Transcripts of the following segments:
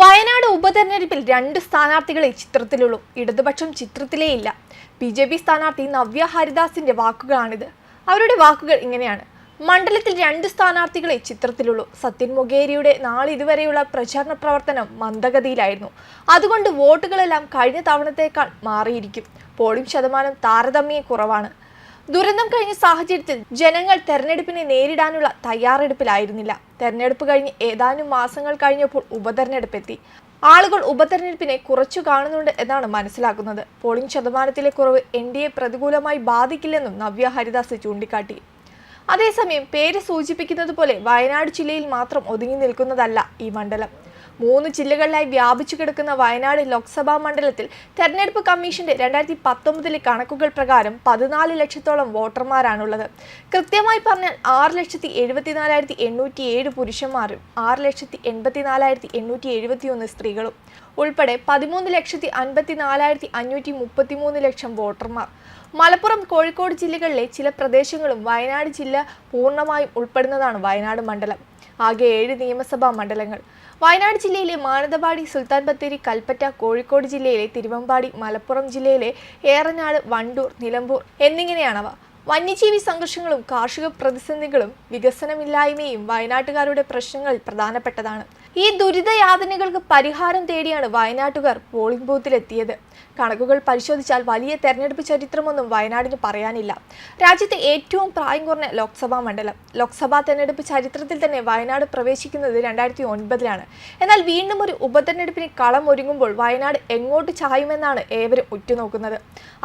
വയനാട് ഉപതെരഞ്ഞെടുപ്പിൽ രണ്ട് സ്ഥാനാർത്ഥികളെ ചിത്രത്തിലുള്ളൂ. ഇടതുപക്ഷം ചിത്രത്തിലേ ഇല്ല. ബി ജെ പി സ്ഥാനാർത്ഥി നവ്യ ഹരിദാസിന്റെ വാക്കുകളാണിത്. അവരുടെ വാക്കുകൾ ഇങ്ങനെയാണ്. മണ്ഡലത്തിൽ രണ്ട് സ്ഥാനാർത്ഥികളെ ചിത്രത്തിലുള്ളൂ. സത്യൻ മൊഗേരിയുടെ നാളിതുവരെയുള്ള പ്രചാരണ പ്രവർത്തനം മന്ദഗതിയിലായിരുന്നു. അതുകൊണ്ട് വോട്ടുകളെല്ലാം കഴിഞ്ഞ തവണത്തേക്കാൾ മാറിയിരിക്കും. പോളിംഗ് ശതമാനം താരതമ്യേ കുറവാണ്. ദുരന്തം കഴിഞ്ഞ സാഹചര്യത്തിൽ ജനങ്ങൾ തെരഞ്ഞെടുപ്പിനെ നേരിടാനുള്ള തയ്യാറെടുപ്പിലായിരുന്നില്ല. തെരഞ്ഞെടുപ്പ് കഴിഞ്ഞ് ഏതാനും മാസങ്ങൾ കഴിഞ്ഞപ്പോൾ ഉപതെരഞ്ഞെടുപ്പ് എത്തി ആളുകൾ ഉപതെരഞ്ഞെടുപ്പിനെ കുറച്ചു കാണുന്നുണ്ട് എന്നാണ് മനസ്സിലാക്കുന്നത്. പോളിംഗ് ശതമാനത്തിലെ കുറവ് എൻ ഡി എ പ്രതികൂലമായി ബാധിക്കില്ലെന്നും നവ്യ ഹരിദാസ് ചൂണ്ടിക്കാട്ടി. അതേസമയം പേര് സൂചിപ്പിക്കുന്നത് പോലെ വയനാട് ജില്ലയിൽ മാത്രം ഒതുങ്ങി നിൽക്കുന്നതല്ല ഈ മണ്ഡലം. മൂന്ന് ജില്ലകളിലായി വ്യാപിച്ചു കിടക്കുന്ന വയനാട് ലോക്സഭാ മണ്ഡലത്തിൽ തെരഞ്ഞെടുപ്പ് കമ്മീഷന്റെ രണ്ടായിരത്തി പത്തൊമ്പതിലെ കണക്കുകൾ പ്രകാരം പതിനാല് ലക്ഷത്തോളം വോട്ടർമാരാണുള്ളത്. കൃത്യമായി പറഞ്ഞാൽ ആറ് ലക്ഷത്തി എഴുപത്തിനാലായിരത്തി എണ്ണൂറ്റി ഏഴ് പുരുഷന്മാരും ആറ് ലക്ഷത്തി എൺപത്തിനാലായിരത്തി എണ്ണൂറ്റി എഴുപത്തി ഒന്ന് സ്ത്രീകളും ഉൾപ്പെടെ പതിമൂന്ന് ലക്ഷത്തി അൻപത്തി നാലായിരത്തി അഞ്ഞൂറ്റി മുപ്പത്തി മൂന്ന് ലക്ഷം വോട്ടർമാർ. മലപ്പുറം കോഴിക്കോട് ജില്ലകളിലെ ചില പ്രദേശങ്ങളും വയനാട് ജില്ല പൂർണമായും ഉൾപ്പെടുന്നതാണ് വയനാട് മണ്ഡലം. ആകെ ഏഴ് നിയമസഭാ മണ്ഡലങ്ങൾ. വയനാട് ജില്ലയിലെ മാനന്തവാടി സുൽത്താൻ ബത്തേരി കൽപ്പറ്റ കോഴിക്കോട് ജില്ലയിലെ തിരുവമ്പാടി മലപ്പുറം ജില്ലയിലെ ഏറനാട് വണ്ടൂർ നിലമ്പൂർ എന്നിങ്ങനെയാണവ. വന്യജീവി സംഘർഷങ്ങളും കാർഷിക പ്രതിസന്ധികളും വികസനമില്ലായ്മയും വയനാട്ടുകാരുടെ പ്രശ്നങ്ങൾ പ്രധാനപ്പെട്ടതാണ്. ഈ ദുരിതയാതനകൾക്ക് പരിഹാരം തേടിയാണ് വയനാട്ടുകാർ പോളിംഗ് ബൂത്തിലെത്തിയത് കണക്കുകൾ പരിശോധിച്ചാൽ വലിയ തെരഞ്ഞെടുപ്പ് ചരിത്രമൊന്നും വയനാടിന് പറയാനില്ല. രാജ്യത്തെ ഏറ്റവും പ്രായം കുറഞ്ഞ ലോക്സഭാ മണ്ഡലം. ലോക്സഭാ തെരഞ്ഞെടുപ്പ് ചരിത്രത്തിൽ തന്നെ വയനാട് പ്രവേശിക്കുന്നത് രണ്ടായിരത്തി ഒൻപതിലാണ് എന്നാൽ വീണ്ടും ഒരു ഉപതെരഞ്ഞെടുപ്പിന് കളം ഒരുങ്ങുമ്പോൾ വയനാട് എങ്ങോട്ട് ചായുമെന്നാണ് ഏവരും ഉറ്റുനോക്കുന്നത്.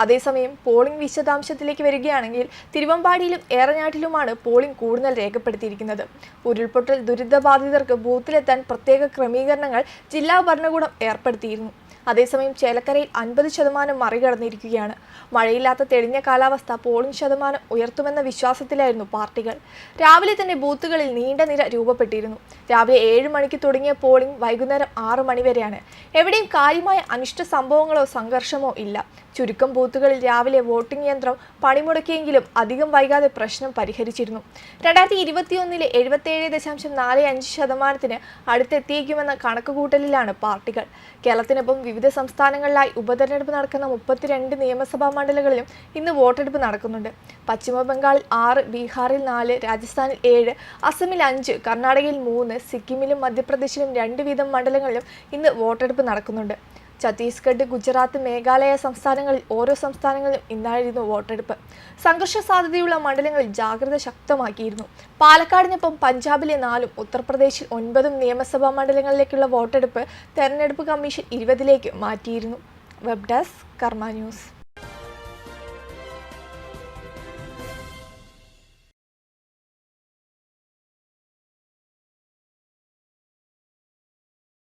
അതേസമയം പോളിംഗ് വിശദാംശത്തിലേക്ക് വരികയാണെങ്കിൽ തിരുവമ്പാടിയിലും ഏറനാട്ടിലുമാണ് പോളിംഗ് കൂടുതൽ രേഖപ്പെടുത്തിയിരിക്കുന്നത്. ഉരുൾപൊട്ടൽ ദുരിതബാധിതർക്ക് ബൂത്തിലെത്താൻ പ്രത്യേക ക്രമീകരണങ്ങൾ ജില്ലാ ഭരണകൂടം ഏർപ്പെടുത്തിയിരുന്നു. അതേസമയം ചേലക്കരയിൽ അൻപത് ശതമാനം മറികടന്നിരിക്കുകയാണ്. മഴയില്ലാത്ത തെളിഞ്ഞ കാലാവസ്ഥ പോളിംഗ് ശതമാനം ഉയർത്തുമെന്ന വിശ്വാസത്തിലായിരുന്നു പാർട്ടികൾ. രാവിലെ തന്നെ ബൂത്തുകളിൽ നീണ്ട നിര രൂപപ്പെട്ടിരുന്നു. രാവിലെ ഏഴ് മണിക്ക് തുടങ്ങിയ പോളിംഗ് വൈകുന്നേരം ആറ് മണിവരെയാണ് എവിടെയും കാര്യമായ അനിഷ്ട സംഭവങ്ങളോ സംഘർഷമോ ഇല്ല. ചുരുക്കം ബൂത്തുകളിൽ രാവിലെ വോട്ടിംഗ് യന്ത്രം പണിമുടക്കിയെങ്കിലും അധികം വൈകാതെ പ്രശ്നം പരിഹരിച്ചിരുന്നു. രണ്ടായിരത്തി ഇരുപത്തിയൊന്നിലെ എഴുപത്തിയേഴ് ദശാംശം നാല് അഞ്ച് ശതമാനത്തിന് അടുത്തെത്തിയേക്കുമെന്ന കണക്കുകൂട്ടലിലാണ് പാർട്ടികൾ. കേരളത്തിനൊപ്പം വിവിധ സംസ്ഥാനങ്ങളിലായി ഉപതെരഞ്ഞെടുപ്പ് നടക്കുന്ന മുപ്പത്തിരണ്ട് നിയമസഭാ മണ്ഡലങ്ങളിലും ഇന്ന് വോട്ടെടുപ്പ് നടക്കുന്നുണ്ട്. പശ്ചിമബംഗാളിൽ ആറ് ബീഹാറിൽ നാല് രാജസ്ഥാനിൽ ഏഴ് അസമിൽ അഞ്ച് കർണാടകയിൽ മൂന്ന് സിക്കിമിലും മധ്യപ്രദേശിലും രണ്ട് വീതം മണ്ഡലങ്ങളിലും ഇന്ന് വോട്ടെടുപ്പ് നടക്കുന്നുണ്ട്. ഛത്തീസ്ഗഡ് ഗുജറാത്ത് മേഘാലയ സംസ്ഥാനങ്ങളിൽ ഓരോ സംസ്ഥാനങ്ങളിലും ഇന്നായിരുന്നു വോട്ടെടുപ്പ്. സംഘർഷ സാധ്യതയുള്ള മണ്ഡലങ്ങളിൽ ജാഗ്രത ശക്തമാക്കിയിരുന്നു. പാലക്കാടിനൊപ്പം പഞ്ചാബിലെ നാലും ഉത്തർപ്രദേശിൽ ഒൻപതും നിയമസഭാ മണ്ഡലങ്ങളിലേക്കുള്ള വോട്ടെടുപ്പ് തെരഞ്ഞെടുപ്പ് കമ്മീഷൻ ഇരുപതിലേക്ക് മാറ്റിയിരുന്നു. Web desk Karma news.